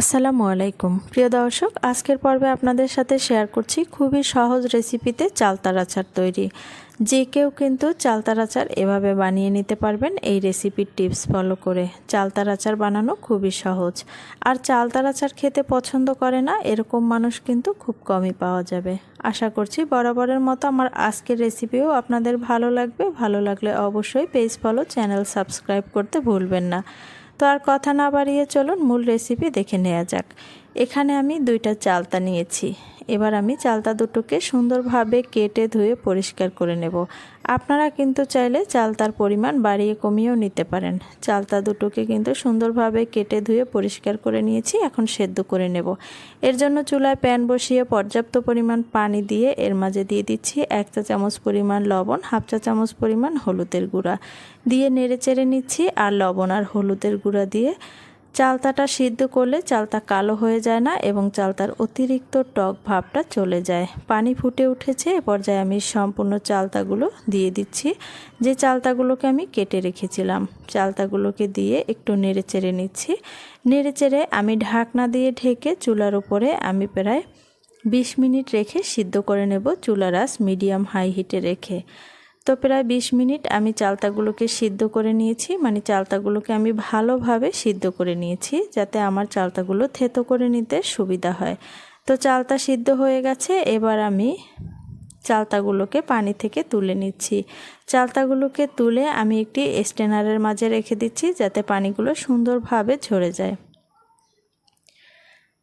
আসসালামু আলাইকুম। প্রিয় দর্শক, আজকের পর্বে আপনাদের সাথে শেয়ার করছি খুবই সহজ রেসিপিতে চালতার আচার তৈরি। যে কেউ কিন্তু চালতার আচার এভাবে বানিয়ে নিতে পারবেন, এই রেসিপির টিপস ফলো করে। চালতার আচার বানানো খুবই সহজ। আর চালতার আচার খেতে পছন্দ করে না, এরকম মানুষ কিন্তু খুব কমই পাওয়া যাবে। আশা করছি বরাবরের মতো আমার আজকের রেসিপিও আপনাদের ভালো লাগবে। ভালো লাগলে অবশ্যই পেজ ফলো চ্যানেল সাবস্ক্রাইব করতে ভুলবেন না। তো আর কথা না বাড়িয়ে চলুন মূল রেসিপি দেখে নেওয়া যাক। এখানে আমি দুইটা চালতা নিয়েছি। এবার আমি চালতা দুটোকে সুন্দরভাবে কেটে ধুয়ে পরিষ্কার করে নেব। আপনারা কিন্তু চাইলে চালতার পরিমাণ বাড়িয়ে কমিয়েও নিতে পারেন। চালতা দুটোকে কিন্তু সুন্দরভাবে কেটে ধুয়ে পরিষ্কার করে নিয়েছি, এখন সেদ্ধ করে নেব। এর জন্য চুলায় প্যান বসিয়ে পর্যাপ্ত পরিমাণ পানি দিয়ে এর মাঝে দিয়ে দিচ্ছি এক চা চামচ পরিমাণ লবণ, হাফ চা চামচ পরিমাণ হলুদের গুঁড়া। দিয়ে নেড়ে চেড়ে নিচ্ছি আর লবণ আর হলুদের গুঁড়া দিয়ে চালতাটা সিদ্ধ করলে চালতা কালো হয়ে যায় না এবং চালতার অতিরিক্ত টক ভাবটা চলে যায়। পানি ফুটে উঠেছে, এ পর্যায়ে আমি সম্পূর্ণ চালতাগুলো দিয়ে দিচ্ছি। যে চালতাগুলোকে আমি কেটে রেখেছিলাম, চালতাগুলোকে দিয়ে একটু নেড়ে চেড়ে নিচ্ছি। নেড়ে চেড়ে আমি ঢাকনা দিয়ে ঢেকে চুলার উপরে আমি প্রায় বিশ মিনিট রেখে সিদ্ধ করে নেব চুলার আস মিডিয়াম হাই হিটে রেখে। তো প্রায় বিশ মিনিট আমি চালতাগুলোকে সিদ্ধ করে নিয়েছি। মানে চালতাগুলোকে আমি ভালোভাবে সিদ্ধ করে নিয়েছি যাতে আমার চালতাগুলো থেতো করে নিতে সুবিধা হয়। তো চালতা সিদ্ধ হয়ে গেছে, এবার আমি চালতাগুলোকে পানি থেকে তুলে নিচ্ছি। চালতাগুলোকে তুলে আমি একটি স্টেনারের মাঝে রেখে দিচ্ছি যাতে পানিগুলো সুন্দরভাবে ঝরে যায়।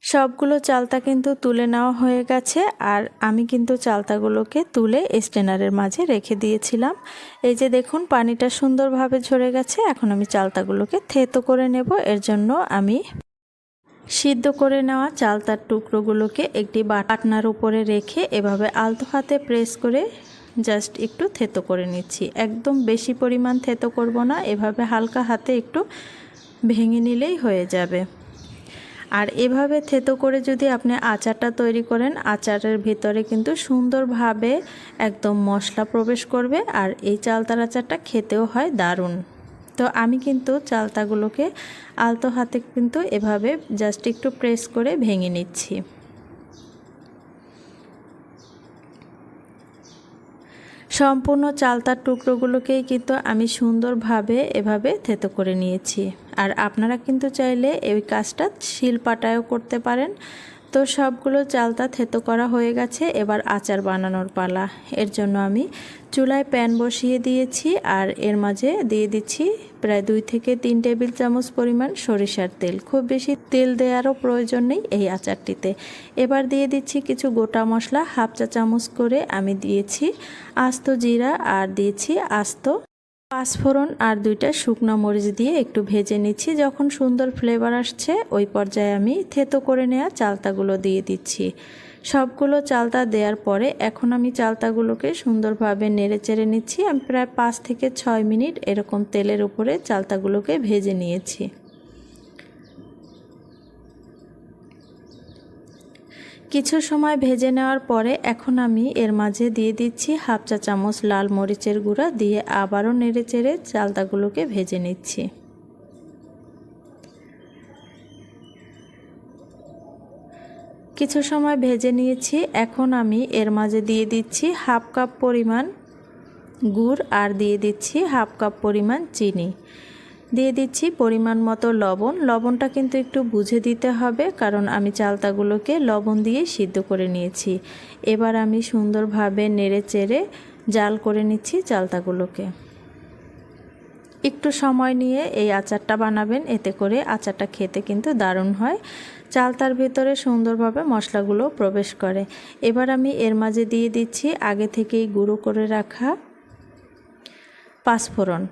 সবগুলো চালতা কিন্তু তুলে নেওয়া হয়ে গেছে আর আমি কিন্তু চালতাগুলোকে তুলে স্টেনারের মাঝে রেখে দিয়েছিলাম। এই যে দেখুন, পানিটা সুন্দরভাবে ঝরে গেছে। এখন আমি চালতাগুলোকে থেতো করে নেব। এর জন্য আমি সিদ্ধ করে নেওয়া চালতার টুকরোগুলোকে একটি বাটাকনার উপরে রেখে এভাবে আলতো হাতে প্রেস করে জাস্ট একটু থেতো করে নিচ্ছি। একদম বেশি পরিমাণ থেতো করব না। এভাবে হালকা হাতে একটু ভেঙে নিলেই হয়ে যাবে। আর এভাবে থেতো করে যদি আপনি আচারটা তৈরি করেন, আচারের ভিতরে কিন্তু সুন্দরভাবে একদম মশলা প্রবেশ করবে আর এই চালতার আচারটা খেতেও হয় দারুণ। তো আমি কিন্তু চালতাগুলোকে আলতো হাতে কিন্তু এভাবে জাস্ট একটু প্রেস করে ভেঙে নিচ্ছি। সম্পূর্ণ চালতার টুকরোগুলোকেই কিন্তু আমি সুন্দরভাবে এভাবে থেতো করে নিয়েছি। আর আপনারা কিন্তু চাইলে এই কাজটা শিলপাটায়ও করতে পারেন। তো সবগুলো চালতা থেতো করা হয়ে গেছে, এবার আচার বানানোর পালা। এর জন্য আমি চুলায় প্যান বসিয়ে দিয়েছি আর এর মাঝে দিয়ে দিচ্ছি প্রায় দুই থেকে তিন টেবিল চামচ পরিমাণ সরিষার তেল। খুব বেশি তেল দেওয়ারও প্রয়োজন নেই এই আচারটিতে। এবার দিয়ে দিচ্ছি কিছু গোটা মশলা, হাফ চা চামচ করে আমি দিয়েছি আস্ত জিরা আর দিয়েছি আস্ত পাঁচফোড়ন আর দুইটা শুকনো মরিচ দিয়ে একটু ভেজে নিচ্ছি। যখন সুন্দর ফ্লেভার আসছে, ওই পর্যায়ে আমি থেতো করে নেওয়া চালতাগুলো দিয়ে দিচ্ছি। সবগুলো চালতা দেওয়ার পরে এখন আমি চালতাগুলোকে সুন্দরভাবে নেড়ে চেড়ে নিচ্ছি। আমি প্রায় পাঁচ থেকে ছয় মিনিট এরকম তেলের উপরে চালতাগুলোকে ভেজে নিয়েছি। কিছু সময় ভেজে নেওয়ার পরে এখন আমি এর মাঝে দিয়ে দিচ্ছি হাফ চা চামচ লাল মরিচের গুঁড়া দিয়ে আবারও নেড়ে চেড়ে চালতাগুলোকে ভেজে নিচ্ছি। কিছু সময় ভেজে নিয়েছি, এখন আমি এর মাঝে দিয়ে দিচ্ছি হাফ কাপ পরিমাণ গুড় আর দিয়ে দিচ্ছি হাফ কাপ পরিমাণ চিনি। দিয়ে দিচ্ছি পরিমাণ মতো লবণ। লবণটা কিন্তু একটু বুঝে দিতে হবে, কারণ আমি চালতাগুলোকে লবণ দিয়ে সিদ্ধ করে নিয়েছি। এবার আমি সুন্দরভাবে নেড়ে চেড়ে জাল করে নিচ্ছি চালতাগুলোকে। একটু সময় নিয়ে এই আচারটা বানাবেন, এতে করে আচারটা খেতে কিন্তু দারুণ হয়। চালতার ভিতরে সুন্দরভাবে মশলাগুলো প্রবেশ করে। এবার আমি এর মাঝে দিয়ে দিচ্ছি আগে থেকেই গুঁড়ো করে রাখা পাঁচফোড়ন।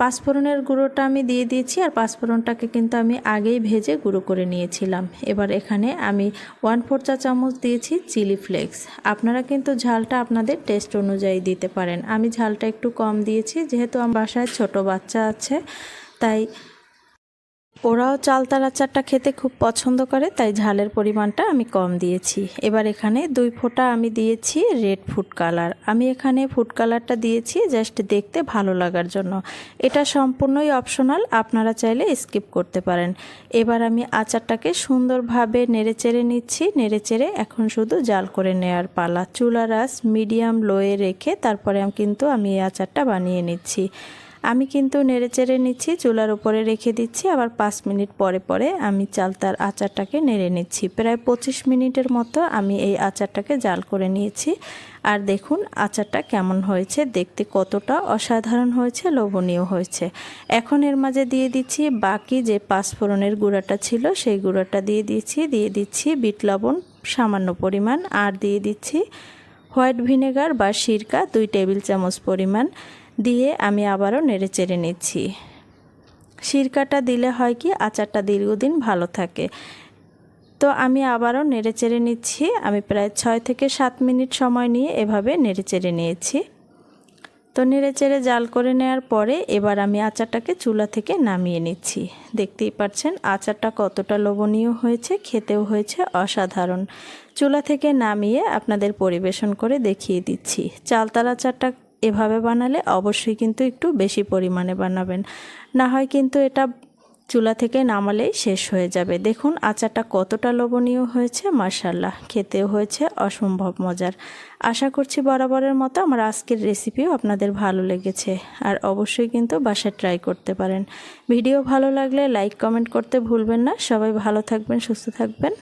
পাঁচফোড়নের গুঁড়োটা আমি দিয়ে দিয়েছি আর পাঁচফোড়নটাকে কিন্তু আমি আগেই ভেজে গুঁড়ো করে নিয়েছিলাম। এবার এখানে আমি ওয়ান ফোর চা চামচ দিয়েছি চিলি ফ্লেক্স। আপনারা কিন্তু ঝালটা আপনাদের টেস্ট অনুযায়ী দিতে পারেন। আমি ঝালটা একটু কম দিয়েছি, যেহেতু আমার বাসায় ছোট বাচ্চা আছে, তাই ওরাও চালতার আচারটা খেতে খুব পছন্দ করে, তাই ঝালের পরিমাণটা আমি কম দিয়েছি। এবার এখানে দুই ফোঁটা আমি দিয়েছি রেড ফুড কালার। আমি এখানে ফুড কালারটা দিয়েছি জাস্ট দেখতে ভালো লাগার জন্য। এটা সম্পূর্ণই অপশনাল, আপনারা চাইলে স্কিপ করতে পারেন। এবার আমি আচারটাকে সুন্দরভাবে নেড়েচেড়ে নিচ্ছি, নেড়েচেড়ে এখন শুধু জাল করে নেওয়ার পালা। চুলা রাস মিডিয়াম লোয়ে রেখে তারপরে কিন্তু আমি এই আচারটা বানিয়ে নিচ্ছি। আমি কিন্তু নেড়েচেড়ে নিচ্ছি, চুলার উপরে রেখে দিচ্ছি। আবার পাঁচ মিনিট পরে পরে আমি চালতার আচারটাকে নেড়ে নিচ্ছি। প্রায় পঁচিশ মিনিটের মতো আমি এই আচারটাকে জাল করে নিয়েছি। আর দেখুন আচারটা কেমন হয়েছে, দেখতে কতটা অসাধারণ হয়েছে, লোভনীয় হয়েছে। এখন এর মাঝে দিয়ে দিচ্ছি বাকি যে পাঁচফোড়নের গুঁড়াটা ছিল, সেই গুঁড়াটা দিয়ে দিচ্ছি। দিয়ে দিচ্ছি বিট লবণ, সামান্য পরিমাণ। আর দিয়ে দিচ্ছি হোয়াইট ভিনেগার বা সিরকা, দুই টেবিল চামচ পরিমাণ। দিয়ে আমি আবারও নেড়ে চেড়ে নিচ্ছি। সিরকাটা দিলে হয় কি, আচারটা দীর্ঘদিন ভালো থাকে। তো আমি আবারও নেড়ে চেড়ে নিচ্ছি। আমি প্রায় ছয় থেকে সাত মিনিট সময় নিয়ে এভাবে নেড়ে চেড়ে নিয়েছি। তো নেড়ে চেড়ে জাল করে নেওয়ার পরে এবার আমি আচারটাকে চুলা থেকে নামিয়ে নিচ্ছি। দেখতেই পাচ্ছেন, আচারটা কতটা লোভনীয় হয়েছে, খেতেও হয়েছে অসাধারণ। চুলা থেকে নামিয়ে আপনাদের পরিবেশন করে দেখিয়ে দিচ্ছি। চালতার আচারটা এভাবে বানালে অবশ্যই কিন্তু একটু বেশি পরিমাণে বানাবেন। না হয় কিন্তু এটা চুলা থেকে নামালেই শেষ হয়ে যাবে। দেখুন আচারটা কতটা লোভনীয় হয়েছে মার্শাল্লাহ খেতেও হয়েছে অসম্ভব মজার। আশা করছি বরাবরের মতো আমার আজকের রেসিপিও আপনাদের ভালো লেগেছে আর অবশ্যই কিন্তু বাসায় ট্রাই করতে পারেন। ভিডিও ভালো লাগলে লাইক কমেন্ট করতে ভুলবেন না। সবাই ভালো থাকবেন, সুস্থ থাকবেন।